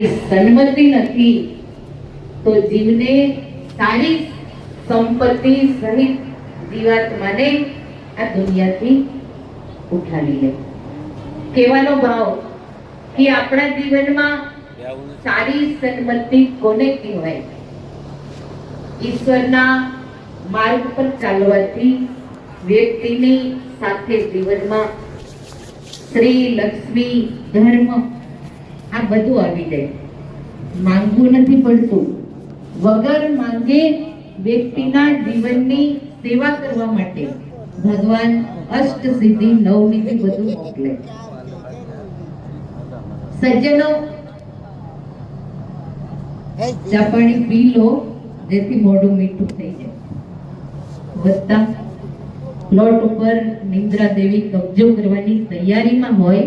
સન્મતિ નથી, તો જીવને સારી સંપત્તિ સહિત જીવાત્માને આ દુનિયાથી ઉઠાવી લે. કહેવાનો ભાવ કે આપણા જીવનમાં સારી સન્મતિ કોને કહેવાય? ઈશ્વરના માર્ગ પર ચાલવાથી વ્યક્તિની સાથે જીવનમાં શ્રી લક્ષ્મી ધર્મ આ બધું આવી જાય. માંગવું નથી પડતું. વગર માંગે વ્યક્તિના જીવનની સેવા કરવા માટે ભગવાન અષ્ટ સિદ્ધિ નવનિધિ બધું મોકલે. સજ્જનો ચા પાણી પી લો, જેથી મોઢું મીઠું થઈ જાય. બધા પ્લોટ ઉપર નિંદ્રા દેવી કબજો કરવાની તૈયારીમાં હોય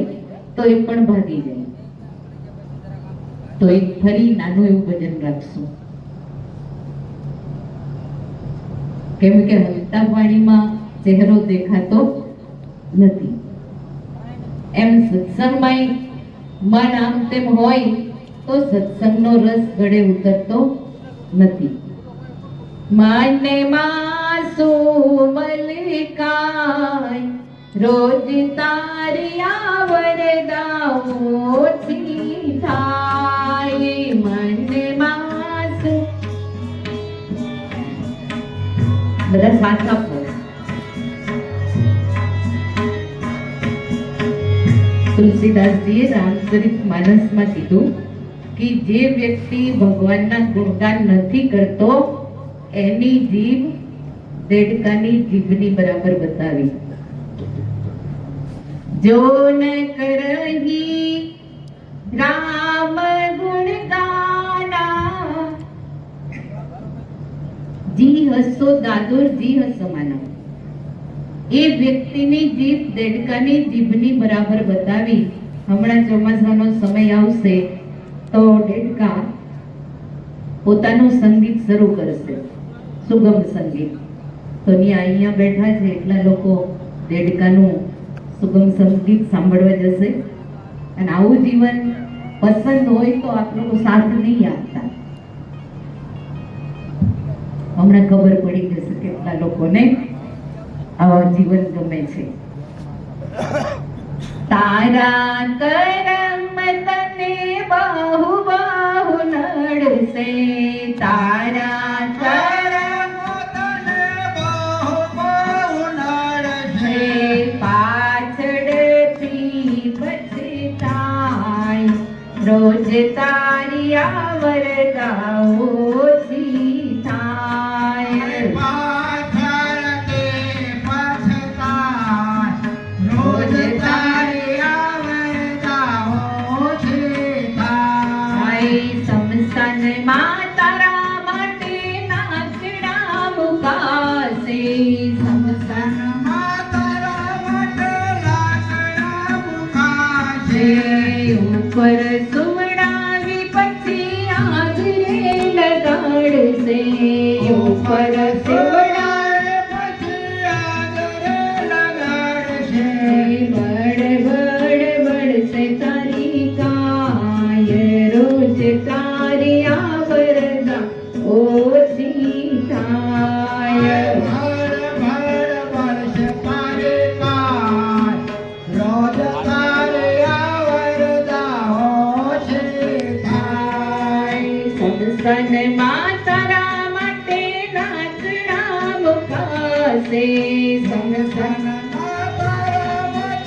તો એ પણ ભાગી જાય. તો એક ફરી નાનું એવું ભજન રાખશું. કેમ કે હલતા પાણીમાં ચહેરો દેખાતો નથી. એમ સત્સંગમાં મન આમ તેમ હોય તો સત્સંગનો રસ ગળે ઉતરતો નથી. માને માસુ મલિકાય, રોજ તારી આવરદાઓથી થાય. બધા સાથ આપો. તુલસીદાસજીએ રામચરિત માનસમાં કીધું કે જે વ્યક્તિ ભગવાનના ગુણગાન નથી કરતો, એની જીભ દેડકાની જીભની બરાબર બતાવી. જો ન કરહી રામ ગુણ જી હસો દાદોર જી હસો માનવ એ વ્યક્તિની જીભ દેડકાની જીભની બરાબર બતાવી, હમણાં ચોમાસાનો સમય આવશે, તો દેડકા પોતાનું સંગીત શરૂ કરશે. સુગમ સંગીત. તો અહીંયા બેઠા છે, એટલા લોકો દેડકાનું સુગમ સંગીત સાંભળવા જશે. અને આવું જીવન પસંદ હોય તો આપ લોકો સાથ નહીં આપતા. હમણાં ખબર પડી જશે કેટલા લોકોને આવા જીવન ગમે છે. તારા કરમ તને બાહુ બાહુ નડશે. તારા કરમ હે પાછળથી પછતાય રોજ તારી આવરદાઓથી સંસનમાં તારા માટે નાચડા મુકાશે સંસન રામ ઉપર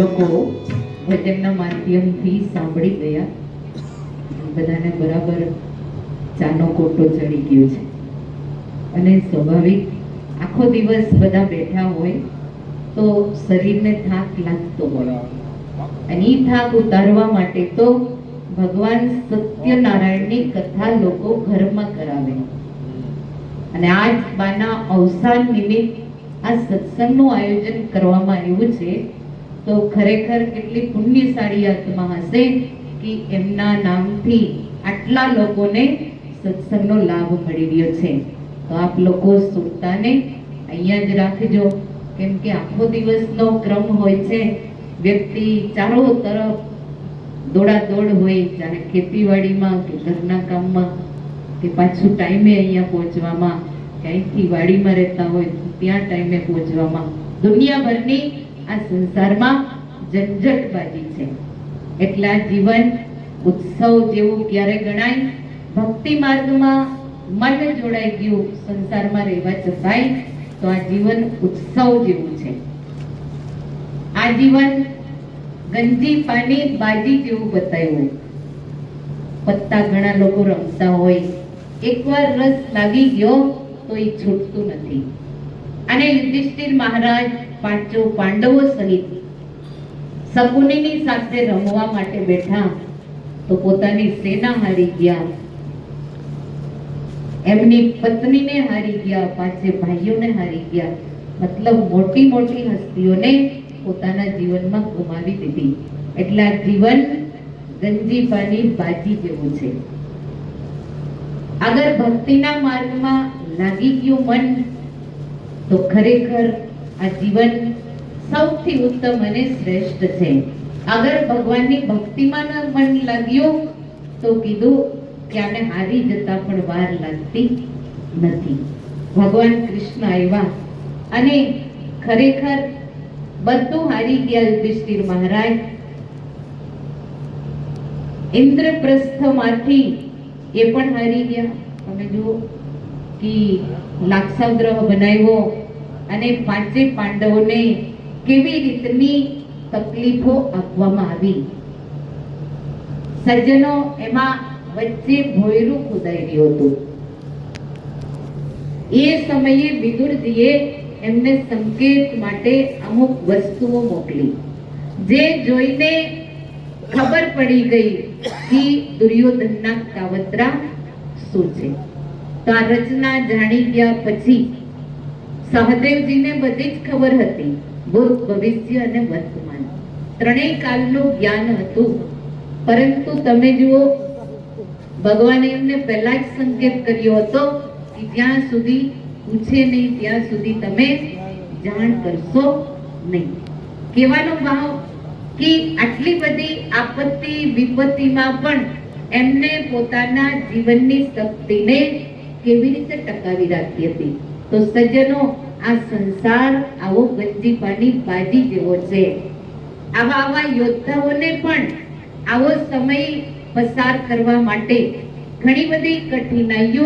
લોકો ભજનના માધ્યમથી સાંભળી ગયા. બધાને બરાબર ચાનો કોટો ચડી ગયો છે. અને સ્વાભાવિક આખો દિવસ બધા બેઠા હોય તો શરીરને થાક લાગતો હોય. અને એ થાક ઉતારવા માટે તો ભગવાન સત્યનારાયણની કથા લોકો ઘરમાં કરાવે. અને આજ બાના અવસાન નિમિત્ત આ સત્સંગનું આયોજન કરવામાં આવ્યું છે. તો ખરેખર કેટલી પુણ્યશાળી આત્મા હશે કે એમના નામથી આટલા લોકોને સત્સંગનો લાભ મળી રહ્યો છે. તો આપ લોકો સુરતાને અહીંયા જ રાખજો. કેમ કે આખો દિવસનો ક્રમ હોય છે. વ્યક્તિ ચારો તરફ દોડાદોડ હોય જ્યારે ખેતીવાડીમાં કે ઘરના કામમાં, કે પાછું ટાઈમે અહીંયા પહોંચવામાં, ક્યાંયથી વાડીમાં રહેતા હોય, ત્યાં ટાઈમે પહોંચવામાં. દુનિયાભરની આ સંસારમાં ઝંઝટબાજી છે. એટલા જીવન ઉત્સવ જેવું ક્યારે ગણાય? ભક્તિ માર્ગમાં મન જોડાઈ ગયું, સંસારમાં રહેવા છતાંય તો આ જીવન ઉત્સવ જેવું છે. આ જીવન ગંજી પાણી બાજી જેવું બતાવ્યું પત્તા ઘણા લોકો રમતા હોય. એકવાર રસ લાગી ગયો, તો એ છૂટતું નથી. અને યુધિષ્ઠિર મહારાજ પાંચો પાંડવો સહિત શકુનીની સાથે રમવા માટે બેઠા તો પોતાની સેના હારી ગયા. એમની પત્નીને હારી ગયા પાંચે ભાઈઓને હારી ગયા. મતલબ મોટી મોટી હસ્તીઓને પોતાના જીવનમાં ગુમાવી દીધી. એટલે આ જીવન ગંજીફાની બાજી જેવું છે. અગર ભક્તિના માર્ગમાં લાગી ગયું મન, તો ખરેખર આ જીવન સૌથી ઉત્તમ અને શ્રેષ્ઠ છે. અગર ભગવાનની ભક્તિમાં ન મન લાગ્યું, તો કીધું કે આને હારી જતા પણ વાર લાગતી નથી. ભગવાન કૃષ્ણ આવ્યા અને ખરેખર બધું હારી ગયા યુધિષ્ઠિર મહારાજ. ઇન્દ્રપ્રસ્થમાંથી એ પણ હારી ગયા. તમે જુઓ કે લાક્ષાગ્રહ બનાવ્યો અને પાંચે પાંડવોને કેવી રીતની તકલીફો આપવામાં આવી? સજ્જનો, એમાં વચ્ચે ભોયરું ખોદાઈ રહ્યું હતું. એ સમયે વિદુરજીએ એમને સંકેત માટે અમુક વસ્તુઓ મોકલી. જે જોઈને ખબર પડી ગઈ કે દુર્યોધનના કાવતરા શું છે. તો આ રચના જાણી ગયા પછી સહદેવજીને બધી જ ખબર હતી ભૂત ભવિષ્ય અને વર્તમાન. ત્રણેય કાલનું જ્ઞાન હતું. પરંતુ તમે જુઓ, ભગવાને એમને પહેલા જ સંકેત કર્યો હતો કે જ્યાં સુધી પૂછે નહીં, ત્યાં સુધી તમે જાણ કરશો નહીં. કહેવાનો ભાવ કે આટલી બધી આપત્તિ, વિપત્તિમાં પણ એમને પોતાના જીવનની શક્તિને કેવી રીતે ટકાવી રાખી હતી? તો સજ્જનો, આ સંસાર આવો ગંજી પાણી બાજી જેવો છે. આવા આવા યોદ્ધાઓને પણ આવો સમય પસાર કરવા માટે ઘણી બધી કઠિનાઈઓ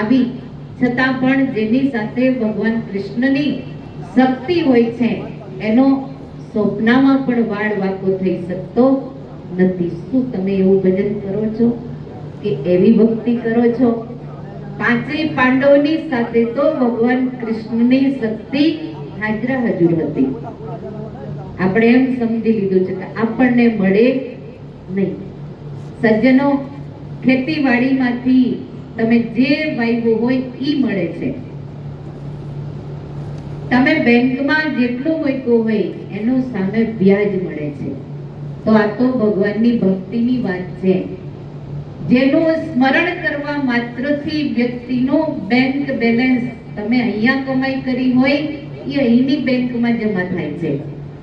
આવી. છતાં પણ જેની સાથે ભગવાન કૃષ્ણની શક્તિ હોય છે, એનો સ્વપ્નામાં પણ વાળ વાકો થઈ શકતો નથી. શું તમે એવું ભજન કરો છો? કે એવી ભક્તિ કરો છો? પાંચેય પાંડવોની સાથે તો ભગવાન કૃષ્ણની શક્તિ હાજર હજુર હતી. આપણે એમ સમજી લીધું છે કે આપણને મળે નહીં. સજ્જનો, ખેતીવાડીમાંથી તમે જે વાવ્યું હોય એ મળે છે. તમે બેંકમાં જેટલું મૂક્યું હોય એનું સામે વ્યાજ મળે છે. તો આ તો ભગવાનની ભક્તિની વાત છે. જેનું સ્મરણ કરવા માત્રથી વ્યક્તિનો બેંક બેલેન્સ તમે અહીંયા કમાઈ કરી હોય, એ અહીંની બેંકમાં જમા થાય છે.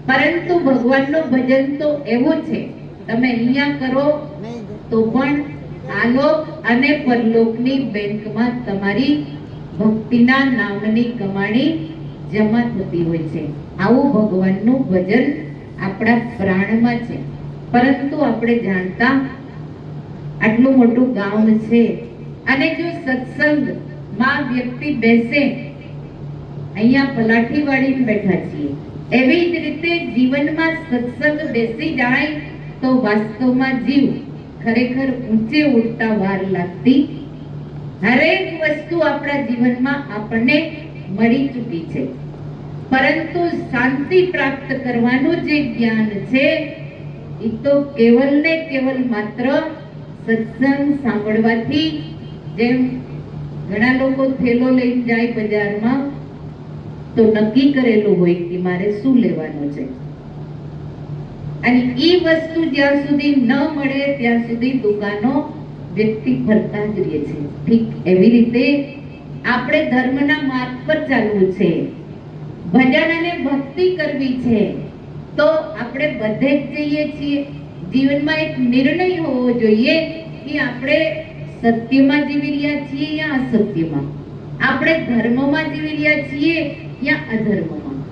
પરંતુ ભગવાનનું ભજન તો એવું છે, તમે અહીંયા કરો તો પણ આલોક અને પરલોકની બેંકમાં તમારી ભક્તિના નામની કમાણી જમા થતી હોય છે. આવું ભગવાનનું ભજન આપણા પ્રાણમાં છે. પરંતુ આપણે જાણતા આટલું મોટું ગાઉન છે. અને જો સત્સંગમાં વ્યક્તિ બેસે, અહીંયા પલાઠી વાળીને બેઠા છીએ. એવી જ રીતે જીવનમાં સત્સંગ બેસી જાય તો વાસ્તવમાં જીવ ખરેખર ઊંચે ઉડતા વાર લાગતી હરેક વસ્તુ આપણા જીવનમાં આપણને મળી ચૂકી છે. પરંતુ શાંતિ પ્રાપ્ત કરવાનું જે જ્ઞાન છે એ તો કેવલ ને કેવલ માત્ર સત્સંગ સાંભળવાથી જેમ ઘણા લોકો થેલો લઈને જાય બજારમાં, તો નક્કી કરેલું હોય કે મારે શું લેવાનું છે. અને એ વસ્તુ જ્યાં સુધી ન મળે, ત્યાં સુધી દુકાનો વ્યક્તિ ફરતા જ રહે છે. ઠીક એવી રીતે આપણે ધર્મના માર્ગ પર ચાલવું છે. ભજન અને ભક્તિ કરવી છે. તો આપણે બધે જ જઈએ છીએ. જીવનમાં એક નિર્ણય હોવો જોઈએ કે આપણે સત્યમાં જીવી રહ્યા છીએ યા અસત્યમાં? આપણે ધર્મમાં જીવી રહ્યા છીએ યા અધર્મમાં?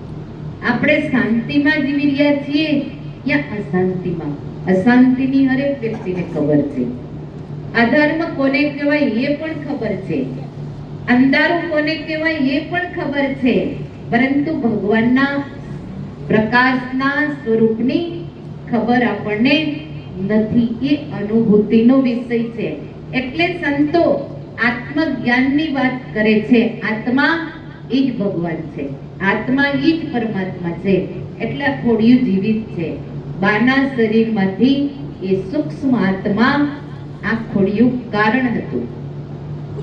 આપણે શાંતિમાં જીવી રહ્યા છીએ યા અશાંતિમાં? અશાંતિની હરેક વ્યક્તિને ખબર છે. અધર્મ કોને કહેવાય એ પણ ખબર છે. અંધારું કોને કહેવાય એ પણ ખબર છે. પરંતુ ભગવાનના પ્રકાશના સ્વરૂપની ખબર આપણને નથી. એ અનુભૂતિનો વિષય છે. એટલે સંતો આત્મજ્ઞાનની વાત કરે છે. આત્મા એ જ ભગવાન છે. આત્મા એ જ પરમાત્મા છે. એટલે ખોડિયું જીવિત છે. બાના શરીરમાંથી એ સૂક્ષ્મ આત્મા આ ખોડિયું કારણ હતું.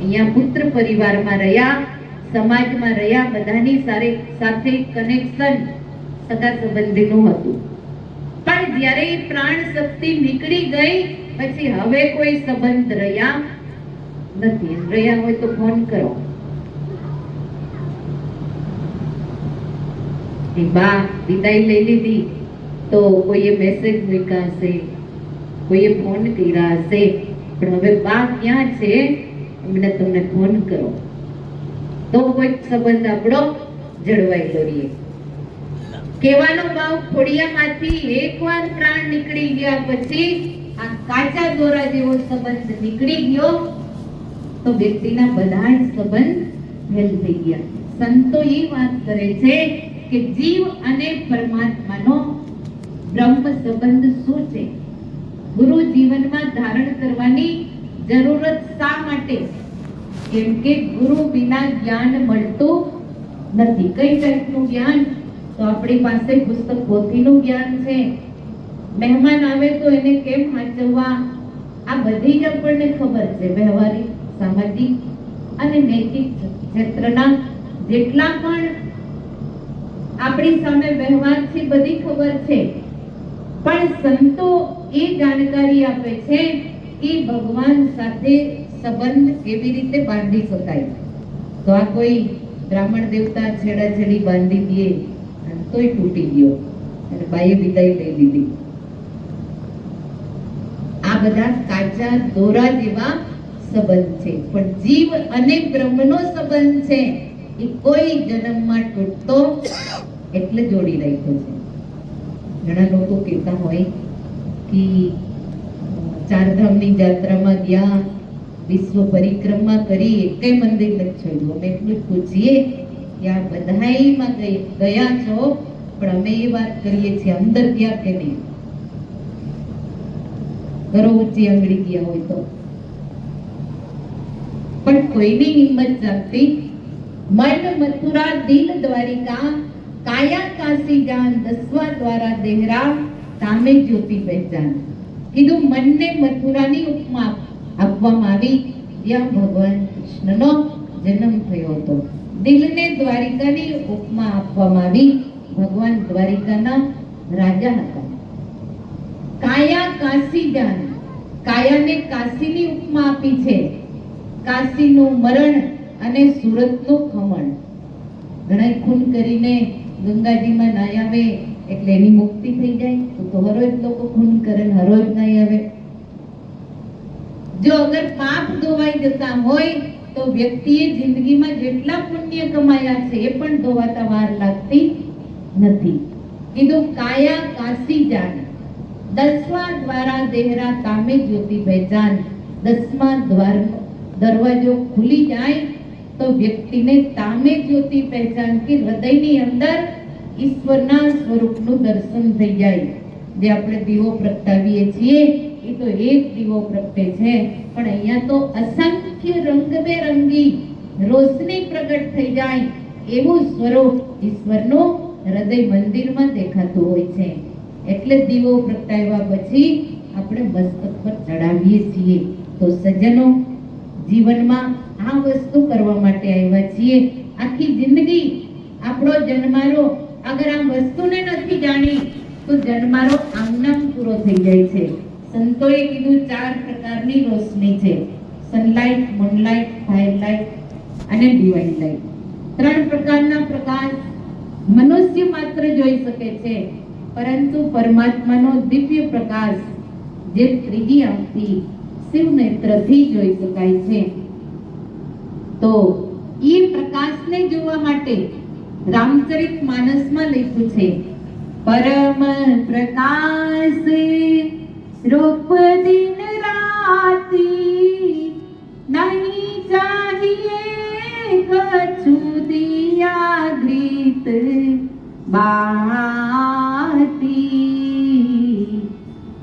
અહીંયા પુત્ર પરિવારમાં રહ્યા, સમાજમાં રહ્યા, બધાની સાથે કનેક્શન સગા સંબંધીનું હતું. પણ જ્યારે એ પ્રાણ શક્તિ નીકળી ગઈ, પછી હવે કોઈ સંબંધ રહ્યા નથી. રહ્યા હોય તો ફોન કરો. એ બા વિદાય લઈ લીધી તો કોઈએ મેસેજ મૂક્યા હશે, કોઈએ ફોન કર્યા હશે. પણ હવે બા ક્યાં છે? એમને તમને ફોન કરો. તો કોઈ સંબંધ આપણો જળવાયેલો રહીએ. કહેવાનો ભાવ ખોડિયામાંથી એકવાર પ્રાણ નીકળી ગયા પછી આ કાચા દોરા જેવો સંબંધ નીકળી ગયો, તો વ્યક્તિના બધા જ સંબંધ ફેલ થઈ ગયા. સંતો એ વાત કરે છે કે જીવ અને પરમાત્માનો બ્રહ્મ સંબંધ શું છે? ગુરુ જીવનમાં ધારણ કરવાની જરૂરત શા માટે? કેમ કે ગુરુ વિના જ્ઞાન મળતું નથી. કઈ ટાઈપનું જ્ઞાન? તો આપણી પાસે પુસ્તક પોથીનું જ્ઞાન છે. મહેમાન આવે તો એને કેમ સાચવવા આ બધી જ આપણને ખબર છે. વ્યવહારિક, સામાજિક અને નૈતિક ક્ષેત્રના જેટલા પણ આપણી સામે વ્યવહાર છે, બધી ખબર છે. પણ સંતો એ જાણકારી આપે છે કે ભગવાન સાથે સંબંધ કેવી રીતે બાંધી શકાય. તો આ કોઈ બ્રાહ્મણ દેવતા છેડાછેડી બાંધી દે તોય તૂટી ગયો. અને બાઈએ વિદાય લઈ લીધી. આ બધા કાચા દોરા જેવા સંબંધ છે. પણ જીવ અને બ્રહ્મનો સંબંધ છે. એ કોઈ જન્મમાં તૂટતો એટલે જોડી રાખ્યો છે. ઘણા લોકો કહેતા હોય કે ચારધામની જાત્રામાં ગયા, વિશ્વ પરિક્રમા કરી એકે મંદિર નથી અમે એટલું પૂછીએ કે આ બધાયમાં ગયા છો, પણ અમે એ વાત કરીએ છીએ અંદર ગયા કે નહીં? ઘરો ઊંચી આંગળી ગયા હોય તો. પણ કોઈની હિંમત જાગતી? મન મથુરા દિલ દ્વારિકા, કાયા કાશી જાન, દસવા દ્વારા દેહરા, સામે જ્યોતિ પહેચાન કીધું, મનને મથુરાની ઉપમા આપવામાં આવી. ત્યાં ભગવાન કૃષ્ણનો જન્મ થયો હતો. દિલને દ્વારિકાની ઉપમા આપવામાં આવી. ભગવાન દ્વારિકાના રાજા હતા. કાયા કાશી જાન કાયાને કાશીની ઉપમા આપી છે. કાશીનું મરણ અને સુરતનું ખમણ. ઘણા ખૂન કરીને ગંગાજીમાં નાય આવે એટલે એની મુક્તિ થઈ જાય. તો હરોજ લોકો ખૂન કરે હરોજ નાય આવે. જો અગર પાપ ધોવાઈ જતા હોય તો વ્યક્તિએ જિંદગીમાં જેટલા પુણ્ય કમાયા છે એ પણ ધોવાતા વાર લાગતી નથી. કીધું, કાયા કાશી જાન દસમા દ્વારા દેહરા કામે જ્યોતિ પહેચાન દસમા દ્વાર દરવાજો ખુલી જાય તો વ્યક્તિને તામે જ્યોતિ પહેચાન કે હૃદયની અંદર ઈશ્વરના સ્વરૂપનું દર્શન થઈ જાય. જે આપણે દીવો પ્રગટાવીએ છીએ, એ તો એક દીવો પ્રગટે છે. પણ અહીંયા તો અસંખ્ય રંગબેરંગી રોશની પ્રગટ થઈ જાય એવું સ્વરૂપ ઈશ્વરનું હૃદય મંદિરમાં દેખાતું હોય છે. એટલે દીવો પ્રગટાવ્યા પછી આપણે મસ્તક પર ચડાવીએ છીએ. તો સજ્જનો, જીવનમાં આ વસ્તુ કરવા માટે આવ્યા છીએ. આખી જિંદગી આપણો જન્મારો અગર આ વસ્તુને નથી જાણી, તો જન્મારો આમનામ પૂરો થઈ જાય છે. સંતોએ કીધું ચાર પ્રકારની રોશની છે. સનલાઇટ મૂનલાઇટ ફાયરલાઇટ અને ડિવાઇન લાઇટ ત્રણ પ્રકારના પ્રકાશ મનુષ્ય માત્ર જોઈ શકે છે, પરંતુ પરમાત્માનો દિવ્ય પ્રકાશ જે ત્રીજી આંખથી શિવ નેત્રથી જોઈ શકાય છે. તો એ પ્રકાશને જોવા માટે રામચરિત માનસમાં લખ્યું છે, પરમ પ્રકાશ રૂપ દિન રાતી नहीं नहि जा गृीत बाती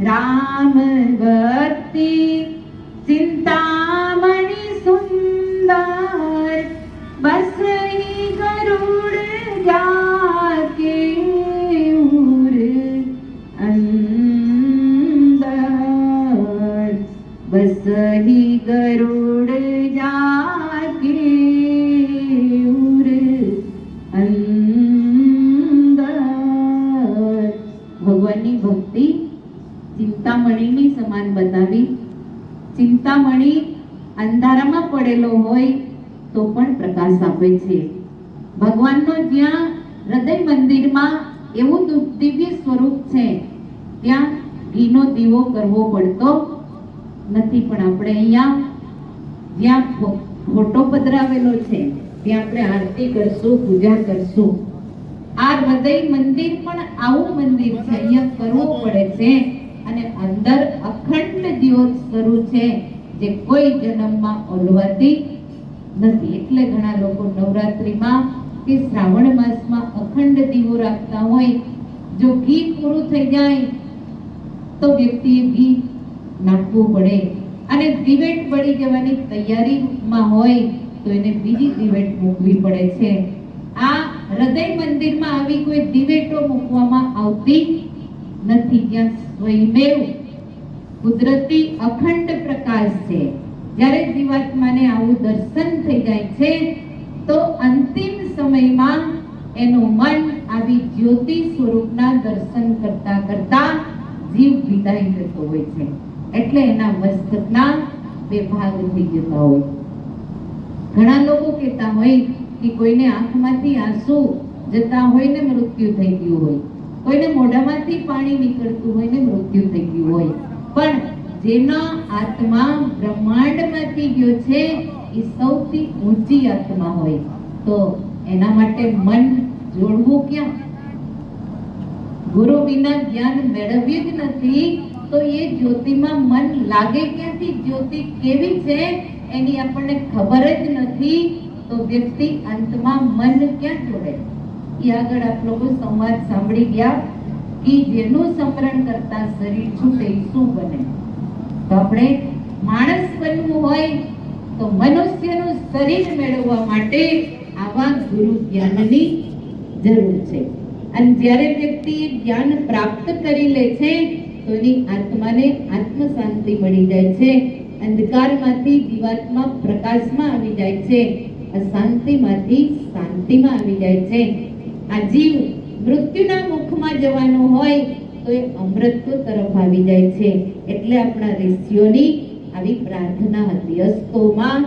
राम गती કરવો પડતો નથી, પણ આપણે અહીંયા જ્યાં ફોટો પધરાવેલો છે, ત્યાં આપણે આરતી કરશું, પૂજા કરશું. આ હૃદય મંદિર પણ આવું મંદિર છે, અહીંયા કરવું પડે છે. અને અંદર અખંડ જ્યોત શરૂ છે, જે કોઈ જન્મમાં ઓલવાતી નથી. એટલે ઘણા લોકો નવરાત્રિમાં કે શ્રાવણ માસમાં અખંડ દીવો રાખતા હોય, જો ઘી પૂરું થઈ જાય તો વ્યક્તિએ બી નાખવું પડે. અને દિવેટ બળી જવાની તૈયારીમાં હોય તો એને બીજી દિવેટ મૂકવી પડે છે. આ હૃદય મંદિરમાં આવી કોઈ દિવેટો મૂકવામાં આવતી નથી. ત્યાં સ્વયમેવ કુદરતી અખંડ પ્રકાશ છે. જ્યારે જીવાત્માને આવું દર્શન થઈ જાય છે, તો અંતિમ સમયમાં એનું મન આવી જ્યોતિ સ્વરૂપના દર્શન કરતા કરતા જીવ વિદાય જતો હોય છે. એટલે એના મસ્તકના બે ભાગ થઈ જતા હોય. ઘણા લોકો કહેતા હોય કે કોઈને આંખમાંથી આંસુ જતા હોય ને મૃત્યુ થઈ ગયું હોય. કોઈને મોઢામાંથી પાણી નીકળતું હોય ને મૃત્યુ થઈ ગયું હોય. પણ જેનો આત્મા બ્રહ્માંડમાંથી ગયો છે, એ સૌથી ઊંચી આત્મા હોય. તો એના માટે મન જોડવું ક્યાં? ગુરુ વિના જ્ઞાન મેળવ્યું નથી, તો એ જ્યોતિમાં મન લાગે ક્યાંથી? જ્યોતિ કેવી છે? એની આપણને ખબર જ નથી, તો વ્યક્તિ અંતમાં મન ક્યાં જોડે એ આગળ આપ લોકો સંવાદ સાંભળી ગયા કે જેનું સમરણ કરતા શરીર છૂટે શું બને? તો આપણે માણસ બનવું હોય, તો મનુષ્યનું શરીર મેળવવા માટે આવા ગુરુ જ્ઞાનની જરૂર છે. અને જ્યારે વ્યક્તિ જ્ઞાન પ્રાપ્ત કરી લે છે, તો એની આત્માને આત્મ શાંતિ મળી જાય છે. અંધકારમાંથી જીવાત્મા પ્રકાશમાં આવી જાય છે. અશાંતિમાંથી શાંતિમાં આવી જાય છે. આ જીવ મૃત્યુના મુખમાં જવાનો હોય, તો એ અમૃત તરફ આવી જાય છે. એટલે આપણા ઋષિઓની આવી પ્રાર્થના હતી, અસ્તોમાં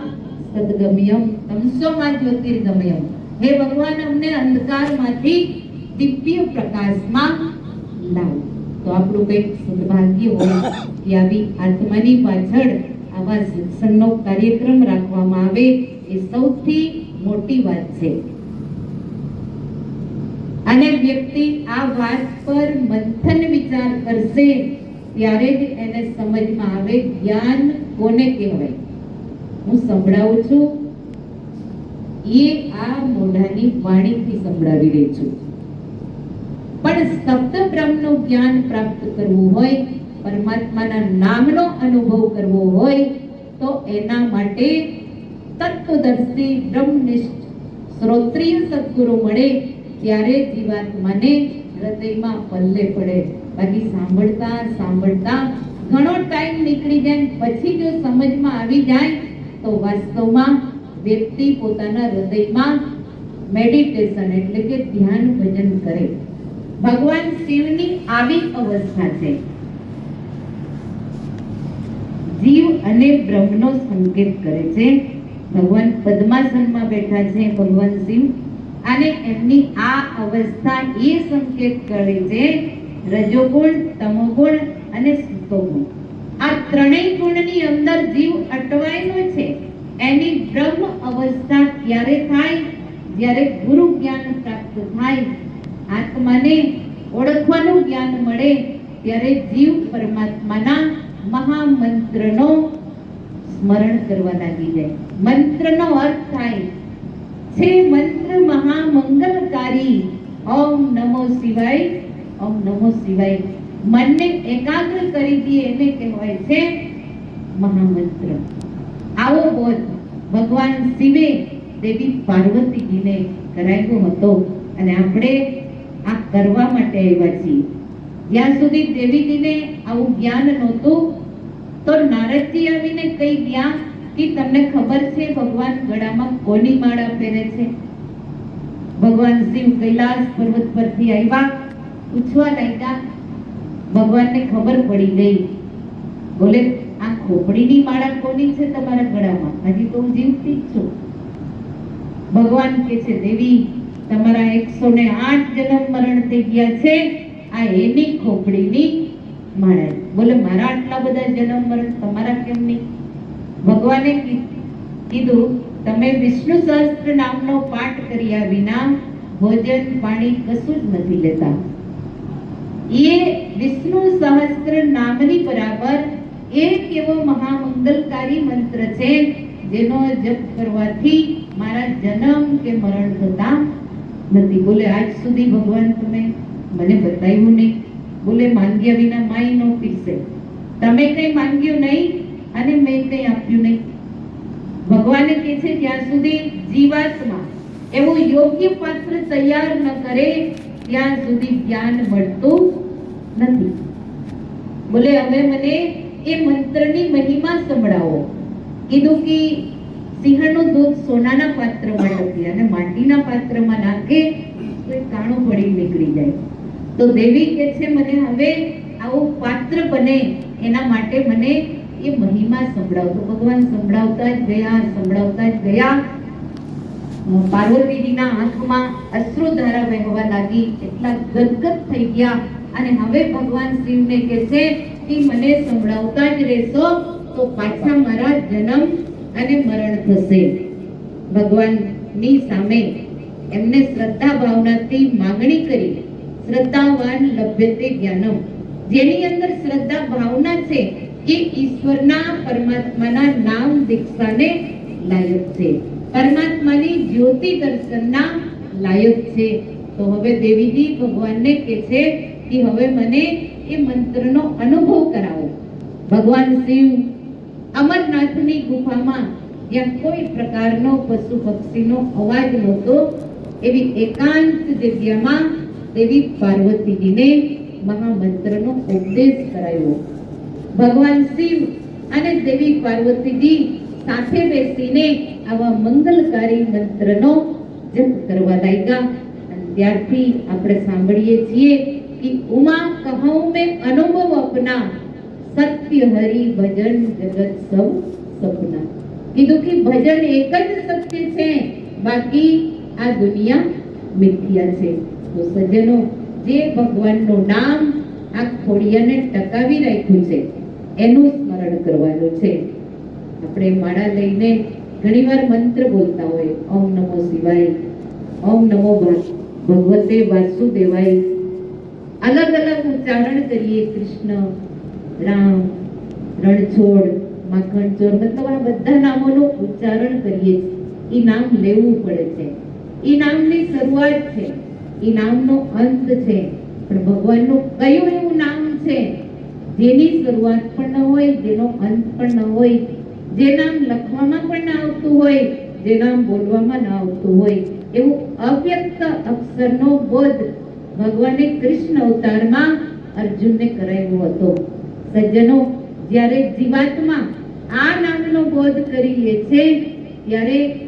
સદગમ્યમ, તમસોમાં જ્યોતિર્ગમ્યમ. હે ભગવાન, અમને અંધકારમાંથી દિવ્ય પ્રકાશમાં લાવ તો આપણું કંઈક સદભાગ્ય હોય કે આવી આત્માની પાછળ આવા સત્સંગનો કાર્યક્રમ રાખવામાં આવે એ સૌથી મોટી વાત છે. અને વ્યક્તિ આ વાત પર મંથન વિચાર કરશે ત્યારે જ એને સમજમાં આવે જ્ઞાન કોને કહેવાય. હું સંભળાવું છું. એ આ મોઢાની વાણીથી સંભળાવી રહી છું. પણ સપ્ત બ્રહ્મનું જ્ઞાન પ્રાપ્ત કરવું હોય, પરમાત્માના નામનો અનુભવ કરવો હોય, તો એના માટે તત્વદર્શી બ્રહ્મનિષ્ઠ શ્રોત્રિય સદગુરુ મળે ત્યારે જીવાત્માને હૃદયમાં પલ્લે પડે. બાકી સાંભળતા સાંભળતા ઘણો ટાઈમ નીકળી જાય, પછી જો સમજમાં આવી જાય, તો વાસ્તવમાં વ્યક્તિ પોતાના હૃદયમાં મેડિટેશન એટલે કે ધ્યાન ભજન કરે. ભગવાન શિવની આવી અવસ્થા છે. જીવ અને બ્રહ્મનો સંકેત કરે છે. ભગવાન પદ્માસનમાં બેઠા છે, ભગવાન શિવ. અને એમની આ અવસ્થા એ સંકેત કરે છે, રજોગુણ, તમોગુણ અને સુતોગુણ. આ ત્રણેય ગુણની અંદર જીવ અટવાયેલો છે. એની બ્રહ્મ અવસ્થા ક્યારે થાય? જ્યારે ગુરુ જ્ઞાન પ્રાપ્ત થાય આત્માને ઓળખવાનું જ્ઞાન મળે ત્યારે જીવ પરમાત્માના મહામંત્રનો સ્મરણ કરવા લાગી જાય. મંત્રનો અર્થ થાય છે મંત્ર મહામંગલકારી, ઓમ નમો શિવાય, ઓમ નમો શિવાય. મનને એકાગ્ર કરી દે એને કહેવાય છે મહામંત્ર. આવો બોધ ભગવાન શિવે દેવી પાર્વતીજીને કરાવ્યો હતો અને આપણે આ કરવા માટે આવ્યા છીએ. જ્યાં સુધી દેવીજીને આવું જ્ઞાન નહોતું, તો નારદજી આવીને કઈ ગયા કે તમને ખબર છે ભગવાન ગળામાં કોની માળા પહેરે છે? ભગવાન શિવ કૈલાસ પર્વત પરથી આવ્યા, પૂછવા લાગ્યા, ભગવાનને ખબર પડી ગઈ. બોલે, આ ખોપડીની માળા કોની છે તમારા ગળામાં? હજી તો હું જીવતી છું. ભગવાન કે છે, દેવી તમારા એકસો ને આઠ જન્મ મરણ થઈ ગયા છે. આ એની ખોપડીની મળે. બોલે, મારા આટલા બધા જન્મ મરણ તમારા કેમ નહીં? ભગવાને કીધું તમે વિષ્ણુ સહસ્ત્ર નામનો પાઠ કર્યા વિના ભોજન પાણી કશું જ નથી લેતા. એ વિષ્ણુ સહસ્ત્ર નામની બરાબર એક એવો મહામંગલકારી મંત્ર છે, જેનો જપ કરવાથી મારા જન્મ કે મરણ થતા નથી. બોલે, આજ સુધી ભગવાન તમે મને બતાવ્યું નહીં. બોલે, માંગ્યા વિના માય નો પીરસે. તમે કઈ માંગ્યું નહીં અને મેં કઈ આપ્યું નહીં. ભગવાને કહે છે, જ્યાં સુધી જીવાત્મા એવું યોગ્ય પાત્ર તૈયાર ન કરે, ત્યાં સુધી જ્ઞાન મળતું નથી. બોલે, હવે મને એ મંત્રની મહિમા સંભળાવો. કીધું કે સિંહણનું દૂધ સોનાના પાત્રમાં ટકે અને માટીના પાત્રમાં નાખે તો એ કાણું પડી નીકળી જાય. તો દેવી કે છે, મને હવે આવું પાત્ર બને, એના માટે મને એ મહિમા સંભળાવતો ભગવાન સંભળાવતા જ ગયા, સંભળાવતા જ ગયા. પાર્વતીજીના આંખમાં અશ્રુધારા વહેવા લાગી, એટલા ગદગદ થઈ ગયા. અને હવે ભગવાન શિવને કહે છે કે મને સંભળાવતા જ રહેશો, તો પાછા મારા જન્મ અને મરણ થશે. ભગવાનની સામે એમને શ્રદ્ધા ભાવનાથી માંગણી કરી શ્રદ્ધાવાન લભ્યતે જ્ઞાનમ. જેની અંદર શ્રદ્ધા ભાવના છે એ ઈશ્વરના પરમાત્માના નામ દીક્ષાને લાયક છે. પરમાત્માની જ્યોતિ દર્શનના લાયક છે. તો હવે દેવીજી ભગવાનને કહે છે કે હવે મને એ મંત્રનો અનુભવ કરાવો. ભગવાન શિવ અમરનાથની ગુફામાં જ્યાં કોઈ પ્રકારનો પશુ પક્ષીનો અવાજ નહોતો, એવી એકાંત જગ્યામાં દેવી પાર્વતીજીને મહામંત્રનો ઉપદેશ કરાયો. ભગવાન શિવ અને દેવી પાર્વતીજી સાથે બેસીને આવા મંગલકારી મંત્રનો જપ કરવા લાગ્યા. અને ત્યારથી આપણે સાંભળીએ છીએ કે, ઉમા, કહું, મેં અનુભવ અપના સત્ય હરિ ભજન જગત સૌ સપના. કીધું કે ભજન એક જ સત્ય છે, બાકી આ દુનિયા મિથ્યા છે. તો સજ્જનો, જે ભગવાનનું નામ આ ખોડિયાને ટકાવી રાખ્યું છે, એનું સ્મરણ કરવાનું છે. આપણે માળા લઈને ઘણીવાર મંત્ર બોલતા હોય, ઓમ નમો શિવાય, ઓમ નમો ભગવતે વાસુદેવાય. અલગ અલગ ઉચ્ચારણ કરીએ, કૃષ્ણ રામ, રણછોડ, માખણચોર મતલબ બધા નામોનું ઉચ્ચારણ કરીએ છીએ. એ નામ લેવું પડે છે. એ નામની શરૂઆત છે. એ નામનો અંત છે. પણ ભગવાનનું કયું એવું નામ છે? જેની શરૂઆત પણ ન હોય, જેનો અંત પણ ન હોય, જે નામ લખવામાં પણ ન આવતું હોય, જે નામ બોલવામાં ન આવતું હોય, એવું અવ્યક્ત અક્ષરનો બોધ ભગવાને કૃષ્ણ અવતારમાં અર્જુનને કરાવ્યો હતો. સજ્જનો, જ્યારે જીવાત્મા આ નામનો બોધ કરી લે છે, ત્યારે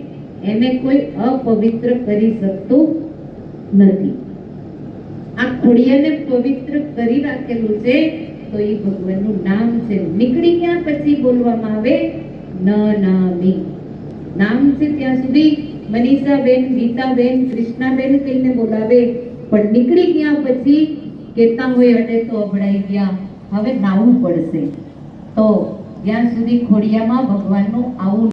એને કોઈ અપવિત્ર કરી શકતું નથી. આ ખોડિયાને પવિત્ર કરી રાખેલું છે, તો એ ભગવાનનું નામ છે. નીકળી ગયા પછી બોલવામાં આવે, ન નામી. નામ છે ત્યાં સુધી મનીષાબેન, ગીતાબેન, કૃષ્ણાબેન કહીને બોલાવે, પણ નીકળી ગયા પછી કહેતા હોય અડે તો અભડાઈ ગયા. હવે નાવું પડશે. તો જ્યાં સુધી ખોડિયામાં ભગવાનનું આવું